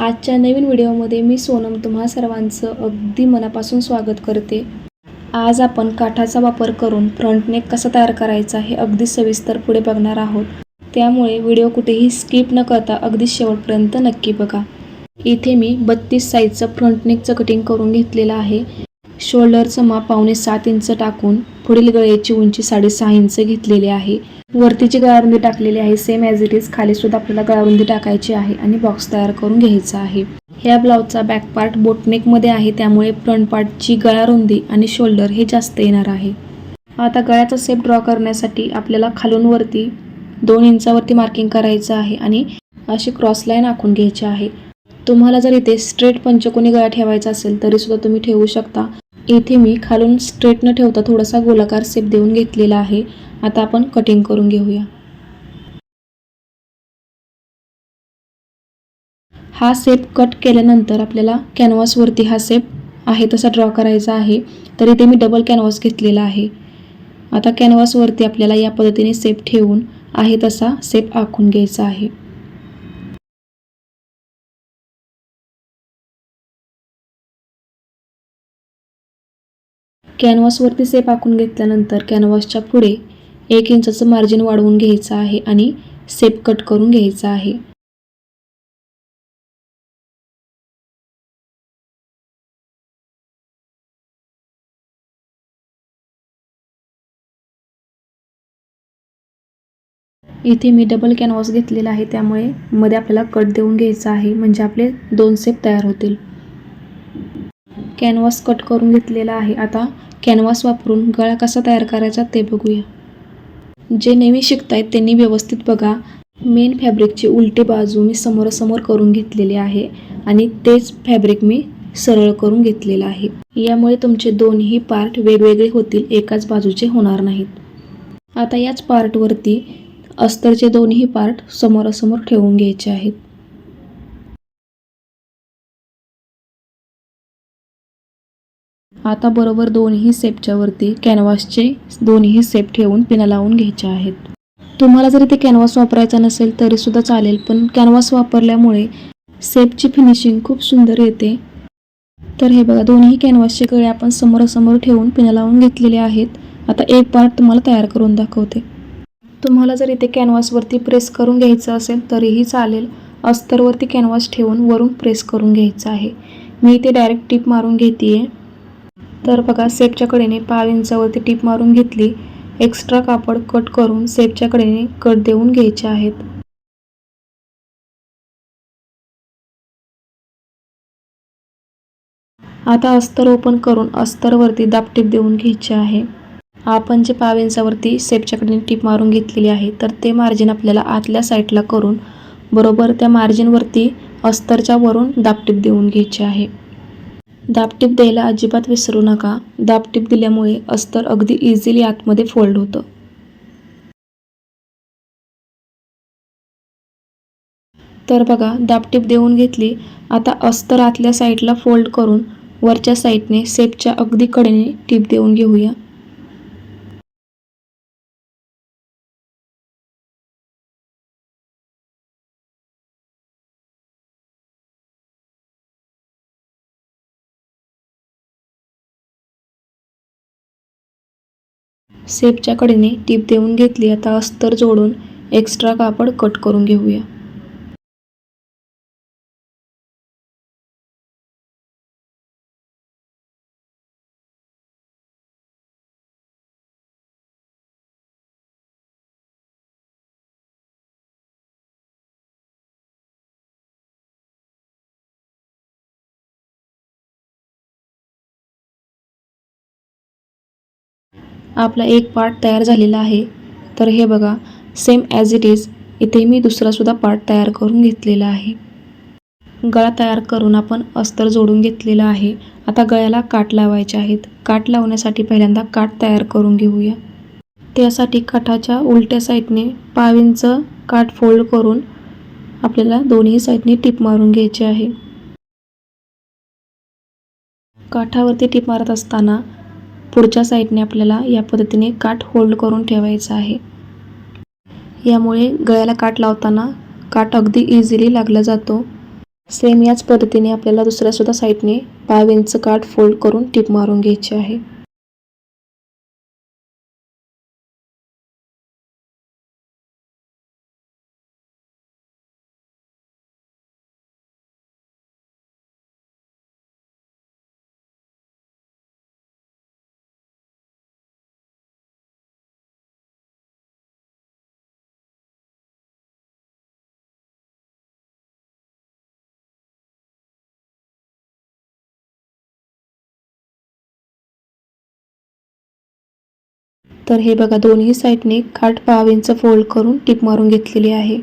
आजच्या नवीन व्हिडिओमध्ये मी सोनम तुम्हा सर्वांचं अगदी मनापासून स्वागत करते. आज आपण काठाचा वापर करून फ्रंट नेक कसा तयार करायचा हे अगदी सविस्तर पुढे बघणार आहोत. त्यामुळे व्हिडिओ कुठेही स्किप न करता अगदी शेवटपर्यंत नक्की बघा. इथे मी बत्तीस साईजचं फ्रंट नेकचं कटिंग करून घेतलेलं आहे. शोल्डरचं माप पावणे सात इंच टाकून पुढील गळ्याची उंची साडेसहा इंच घेतलेली आहे. वरतीची गळारुंदी टाकलेली आहे. सेम ॲज इट इज खाली सुद्धा आपल्याला गळारुंदी टाकायची आहे आणि बॉक्स तयार करून घ्यायचा आहे. ह्या ब्लाऊजचा बॅक पार्ट बोटनेकमध्ये आहे. त्यामुळे फ्रंट पार्टची गळारुंदी आणि शोल्डर हे जास्त येणार आहे. आता गळ्याचा सेप ड्रॉ करण्यासाठी आपल्याला खालून वरती दोन इंचावरती मार्किंग करायचं आहे आणि अशी क्रॉस लाईन आखून घ्यायची आहे. तुम्हाला जर इथे स्ट्रेट पंचकोनी गळा ठेवायचा असेल तरी सुद्धा तुम्ही ठेवू शकता. इथे मी खालून स्ट्रेट न ठेवता थोडासा गोलाकार सेप देऊन घेतलेला आहे. आता आपण कटिंग करून घेऊया. हा सेप कट केल्यानंतर आपल्याला कॅनव्हासवरती हा सेप आहे तसा ड्रॉ करायचा आहे. तर इथे मी डबल कॅनव्हास घेतलेला आहे. आता कॅनव्हासवरती आपल्याला या पद्धतीने सेप ठेवून आहे तसा सेप आखून घ्यायचा आहे. कॅनव्हासवरती सेप आखून घेतल्यानंतर कॅनव्हासच्या पुढे एक इंचाचं मार्जिन वाढवून घ्यायचं आहे आणि सेप कट करून घ्यायचा आहे. इथे मी डबल कॅनव्हास घेतलेला आहे त्यामुळे मध्ये आपल्याला कट देऊन घ्यायचा आहे म्हणजे आपले दोन सेप तयार होतील. कॅनव्हास कट करून घेतलेला आहे. आता कॅनव्हास वापरून गळा कसा तयार करायचा ते बघूया. जे नेहमी शिकतायत त्यांनी व्यवस्थित बघा. मेन फॅब्रिकची उलटी बाजू मी समोरासमोर करून घेतलेली आहे आणि तेच फॅब्रिक मी सरळ करून घेतलेलं आहे. यामुळे तुमचे दोन्ही पार्ट वेगवेगळे होतील एकाच बाजूचे होणार नाहीत. आता याच पार्टवरती अस्तरचे दोन्ही पार्ट समोरासमोर ठेवून घ्यायचे आहेत. आता बरोबर दोन्ही सेपच्या वरती कॅनव्हासचे दोन्ही सेप ठेवून पिना लावून घ्यायचे आहेत. तुम्हाला जरी ते कॅनव्हास वापरायचा नसेल तरी सुद्धा चालेल पण कॅनव्हास वापरल्यामुळे सेपची फिनिशिंग खूप सुंदर येते. तर हे बघा दोन्ही कॅनव्हासचे गळे आपण समोरासमोर ठेवून पिना लावून घेतलेले आहेत. आता एक पार्ट तुम्हाला तयार करून दाखवते. तुम्हाला जर इथे कॅनव्हासवरती प्रेस करून घ्यायचं असेल तरीही चालेल. अस्तरवरती कॅनव्हास ठेवून वरून प्रेस करून घ्यायचं आहे. मी इथे डायरेक्ट टीप मारून घेते आहे तर बघा सेपच्या कडेने पाव इंचावरती टीप मारून घेतली. एक्स्ट्रा कापड कट करून सेपच्या कडेने कट देऊन घ्यायचे आहेत. आता अस्तर ओपन करून अस्तरवरती दाबटीप देऊन घ्यायचे आहे. आपण जे पाव इंचावरती सेपच्या कडेने टीप मारून घेतलेली आहे तर ते मार्जिन आपल्याला आतल्या साईडला करून बरोबर त्या मार्जिनवरती अस्तरच्या वरून दाबटीप देऊन घ्यायचे आहे. दाबटीप द्यायला अजिबात विसरू नका. दाबटीप दिल्यामुळे अस्तर अगदी इझिली आतमध्ये फोल्ड होतं. तर बघा दाबटीप देऊन घेतली. आता अस्तर आतल्या साईडला फोल्ड करून वरच्या साईडने सेपच्या अगदी कडेने टीप देऊन घेऊया. सेपच्या कडेने टीप देऊन घेतली आता अस्तर जोडून एक्स्ट्रा कापड कट करून घेऊया. आपला एक पार्ट तयार झालेला आहे. तर हे बघा सेम ॲज इट इज इथे मी दुसरासुद्धा पार्ट तयार करून घेतलेला आहे. गळा तयार करून आपण अस्तर जोडून घेतलेला आहे. आता गळ्याला काठ लावायचे आहेत. काठ लावण्यासाठी पहिल्यांदा काठ तयार करून घेऊया. त्यासाठी काठाच्या उलट्या साईडने पाव इंच काठ फोल्ड करून आपल्याला दोन्ही साईडने टीप मारून घ्यायची आहे. काठावरती टीप मारत असताना पुढच्या साईडने आपल्याला या पद्धतीने काठ होल्ड करून ठेवायचा आहे. यामुळे गळ्याला काठ लावताना काठ अगदी इझिली लागला जातो. सेम याच पद्धतीने आपल्याला दुसऱ्यासुद्धा साईडने पाव इंच काठ फोल्ड करून टिप मारून घ्यायची आहे. तर हे बघा दोन्ही साईडने काठ पाव इंच फोल्ड करून टिप मारून घेतलेली आहे.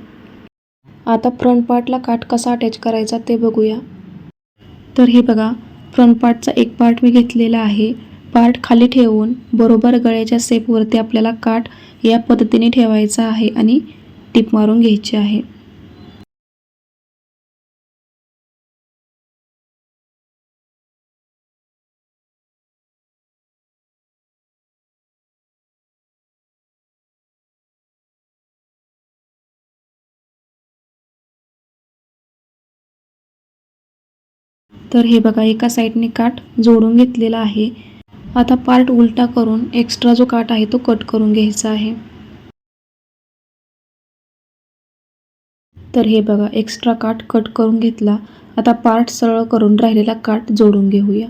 आता फ्रंट पार्टला काठ कसा अटॅच करायचा ते बघूया. तर हे बघा फ्रंट पार्टचा एक पार्ट मी घेतलेला आहे. पार्ट खाली ठेवून बरोबर गळ्याच्या सेपवरती आपल्याला काठ या पद्धतीने ठेवायचा आहे आणि टिप मारून घ्यायची आहे. तर हे बघा एका साईडने काठ जोडून घेतलेला आहे. आता पार्ट उलटा करून एक्स्ट्रा जो काठ आहे तो कट करून घ्यायचा आहे. तर हे बघा एक्स्ट्रा काठ कट करून घेतला. आता पार्ट सरळ करून राहिलेला काठ जोडून घेऊया.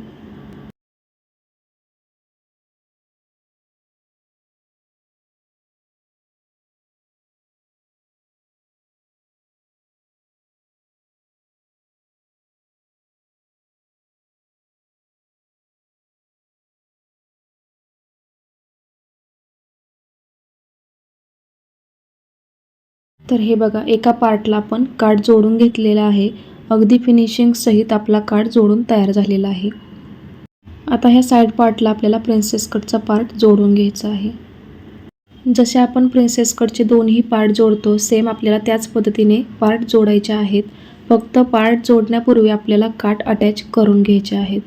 तर हे बघा एका पार्टला आपण कार्ड जोडून घेतलेला आहे. अगदी फिनिशिंग सहित आपला कार्ड जोडून तयार झालेला आहे. आता ह्या साईड पार्टला आपल्याला प्रिन्सेस कटचा पार्ट जोडून घ्यायचा आहे. जसे आपण प्रिन्सेस कटचे दोन्ही पार्ट जोडतो सेम आपल्याला त्याच पद्धतीने पार्ट जोडायचे आहेत. फक्त पार्ट जोडण्यापूर्वी आपल्याला काठ अटॅच करून घ्यायचे आहेत.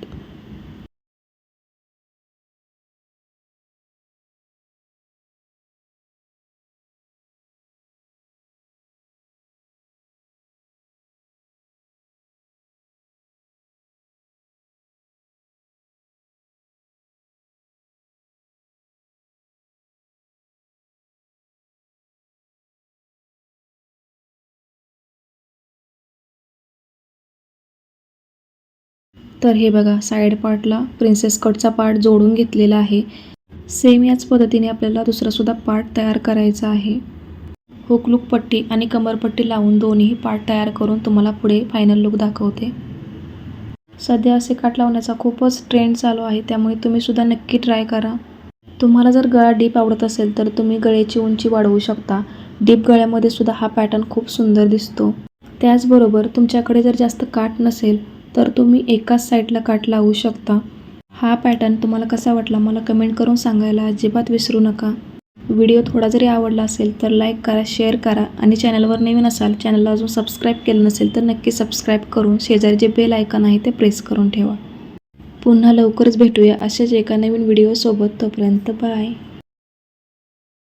तर हे बघा साईड पार्टला प्रिन्सेस कटचा पार्ट जोडून घेतलेला आहे. सेम याच पद्धतीने आपल्याला दुसरासुद्धा पार्ट तयार करायचा आहे. हुकलूक पट्टी आणि कमरपट्टी लावून दोन्ही पार्ट तयार करून तुम्हाला पुढे फायनल लुक दाखवते. सध्या असे काट लावण्याचा खूपच ट्रेंड चालू आहे त्यामुळे तुम्हीसुद्धा नक्की ट्राय करा. तुम्हाला जर गळा डीप आवडत असेल तर तुम्ही गळ्याची उंची वाढवू शकता. डीप गळ्यामध्ये सुद्धा हा पॅटर्न खूप सुंदर दिसतो. त्याचबरोबर तुमच्याकडे जर जास्त काठ नसेल तर तुम्ही एकाच साईडला काट लावू शकता. हा पॅटर्न तुम्हाला कसा वाटला मला कमेंट करून सांगायला अजिबात विसरू नका. व्हिडिओ थोडा जरी आवडला असेल तर लाईक करा शेअर करा आणि चॅनलवर नवीन असाल चॅनलला अजून सबस्क्राईब केलं नसेल तर नक्की सबस्क्राईब करून शेजारी जे बेल आयकॉन आहे ते प्रेस करून ठेवा. पुन्हा लवकरच भेटूया अशाच एका नवीन व्हिडिओसोबत. तोपर्यंत बाय.